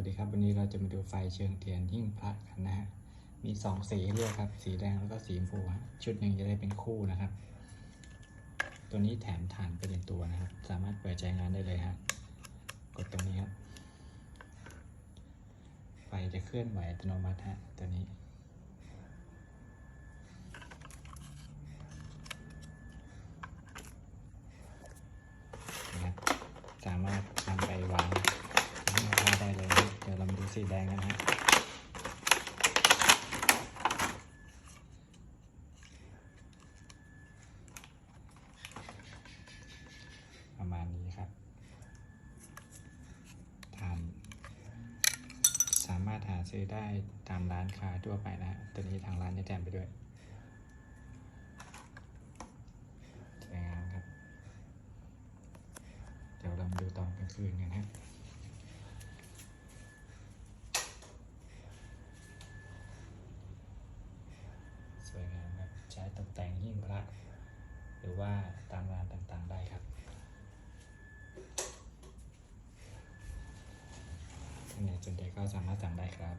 วัสดีครับ วันนี้เราจะมาดูไฟเชิงเทียนหิ้งพระกันนะฮะ มีสองสีเลือกครับ สีแดงแล้วก็สีชมพูฮะชุดหนึ่งจะได้เป็นคู่นะครับ ตัวนี้แถมฐานไปในตัวนะครับ สามารถเปิดใช้งานได้เลยฮะ กดตรงนี้ครับ ไฟจะเคลื่อนไหวอัตโนมัติฮะตัวนี้ นะครับสามารถนำไปวางที่ผ้าได้เลยนะเดี๋ยวเรามาดู สีแดงกันนะประมาณนี้ครับทำสามารถหาซื้อได้ตามร้านค้าทั่วไปนะตัวนี้ทางร้านจะแถมไปด้วยสวยงามครับ เดี๋ยวเรามาดูตอนกลางคืนกันนะวยงามครับใช้ตกแต่ง หิ้งพระ หรือว่าตามงานต่างๆได้ครับท่านไหนสนใจก็สามารถสั่งได้ครับ